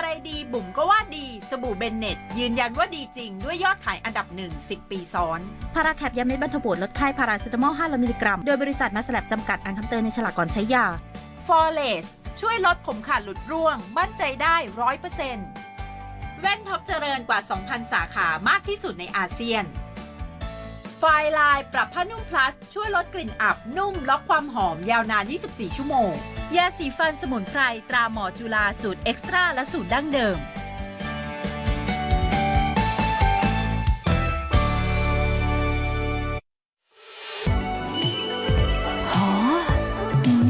อะไรดีบุ๋มก็ว่าดีสบู่เบนเน็ต ยืนยันว่าดีจริงด้วยยอดขายอันดับหนึ่ง10 ปีซ้อน พาราแคปยาเม็ดบรรเทาปวดลดไข้พาราเซตามอล5มิลลิกรัม โดยบริษัทมาสแลบจำกัดอ่านคำเตือนในฉลากก่อนใช้ยา f o r e s ช่วยลดผมขาดหลุดร่วง มั่นใจได้ร้อยเปอร์เซ็นต์แว่นท็อปเจริญกว่า 2,000 สาขามากที่สุดในอาเซียน ไฟลายปรับผ้านุ่มพลัส ช่วยลดกลิ่นอับนุ่มล็อกความหอมยาวนาน 24 ชั่วโมง ยาสีฟันสมุนไพรตราหมอจุฬาสูตรเอ็กซ์ตร้าและสูตรดั้งเดิม หออืม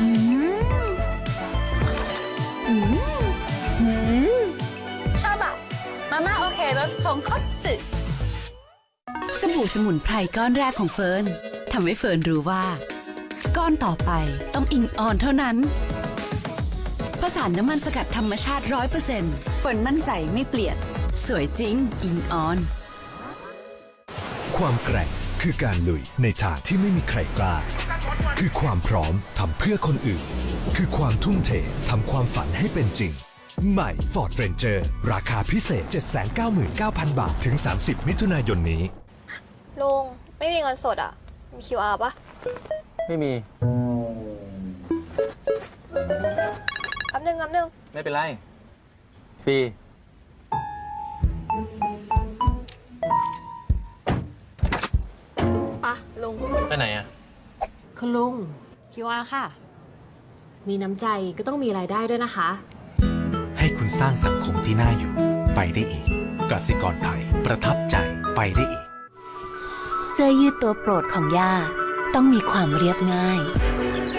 อืมอืมอืมชอบอะมาม่าโอเครสทงคัตสึส บู่สมุนไพรก้อนแรกของเฟิร์นทำให้เฟิร์นรู้ว่า ก้อนต่อไปต้องอิงออนเท่านั้นผสานน้ำมันสกัดธรรมชาติร้อยเปอร์เซ็นต์เฟิร์นมั่นใจไม่เปลี่ยน สวยจริง อิงออน ความแกร่งคือการลุยในทางที่ไม่มีใครกล้า คือความพร้อมทำเพื่อคนอื่น คือความทุ่มเททำความฝันให้เป็นจริง ใหม่ Ford Ranger ราคาพิเศษ 799,000 บาท ถึง 30 มิถุนายนนี้ ลุงไม่มีเงินสดอะ มี QR ปะไม่มี แป๊บนึงแป๊บนึงไม่เป็นไร ฟรี ปะลุง ไปไหนอะ คุณลุง QR ค่ะ มีน้ำใจก็ต้องมีรายได้ด้วยนะคะ ให้คุณสร้างสังคมที่น่าอยู่ ไปได้อีกกสิกรไทย ประทับใจไปได้อีก เสื้อยืดตัวโปรดของย่า ต้องมีความเรียบง่าย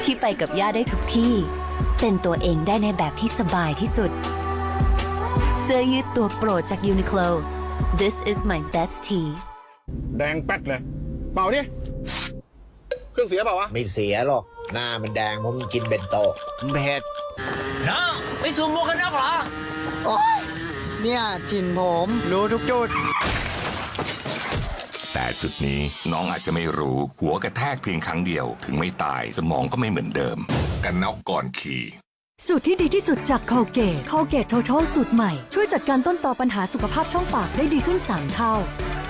ที่ไปกับย่าได้ทุกที่ เป็นตัวเองได้ในแบบที่สบายที่สุด เสื้อยืดตัวโปรดจาก Uniqlo This is my best tee แดงแป๊ดเลย เป่าดิเครื่องเสียเปล่าวะ ไม่เสียหรอก หน้ามันแดงเพราะมันกินเบนโตะเผ็ดน้องไม่สูมมวกกันน็อกเหรอเนี่ยถิ่นผมรู้ทุกจุด แต่จุดนี้น้องอาจจะไม่รู้ หัวกระแทกเพียงครั้งเดียว ถึงไม่ตายสมองก็ไม่เหมือนเดิม กันน็อกก่อนขี่ สูตรที่ดีที่สุดจาก Colgate Colgate Total สูตรใหม่ ช่วยจัดการต้นตอปัญหาสุขภาพช่องปากได้ดีขึ้น 3 เท่า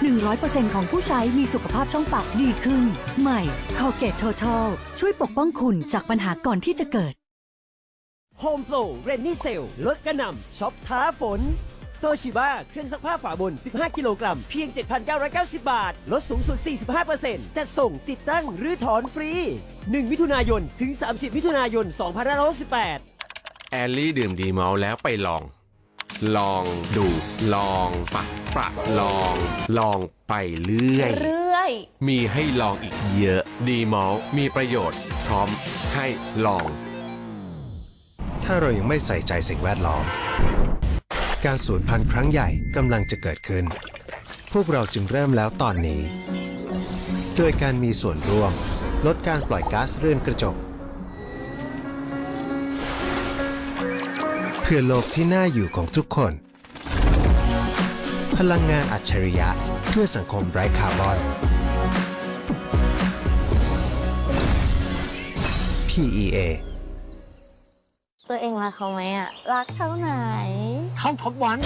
100%ของผู้ใช้มีสุขภาพช่องปากดีขึ้น ใหม่ Colgate Total ช่วยปกป้องคุณจากปัญหาก่อนที่จะเกิด Home Pro Rainy Sale ลดกระหน่ำช็อปท้าฝน โตชิบ้าเครื่องซักผ้าฝาบน 15 กิโลกรัม เพียง 7,990 บาท ลดสูงสุด 45%จัดส่งติดตั้งหรือถอนฟรี 1 มิถุนายน ถึง 30 มิถุนายน 2568 แอลลี่ดื่มดีเมาแล้วไปลอง ลองดู ลองปะปะลอง ลองไปเรื่อยเรื่อย มีให้ลองอีกเยอะ ดีเมามีประโยชน์ พร้อมให้ลอง ถ้าเรายังไม่ใส่ใจสิ่งแวดล้อม การสูญพันธุ์ครั้งใหญ่กำลังจะเกิดขึ้น พวกเราจึงเริ่มแล้วตอนนี้ โดยการมีส่วนร่วม ลดการปล่อยก๊าซเรือนกระจก เพื่อโลกที่น่าอยู่ของทุกคน พลังงานอัจฉริยะเพื่อสังคมไร้คาร์บอน PEA ตัวเองรักเขาไหมอะรักเท่าไหนเข้าท็อปวัน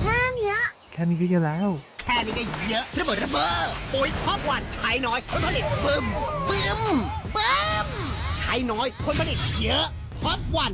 แค่เนี้ย แค่นี้ก็เยอะแล้ว แค่นี้ก็เยอะระเบิดระเบ้อโอ้ยท็อปวันใช้น้อยผลผลิตบึ้มบึ้มบึ้มใช้น้อยผลผลิตเยอะท็อปวัน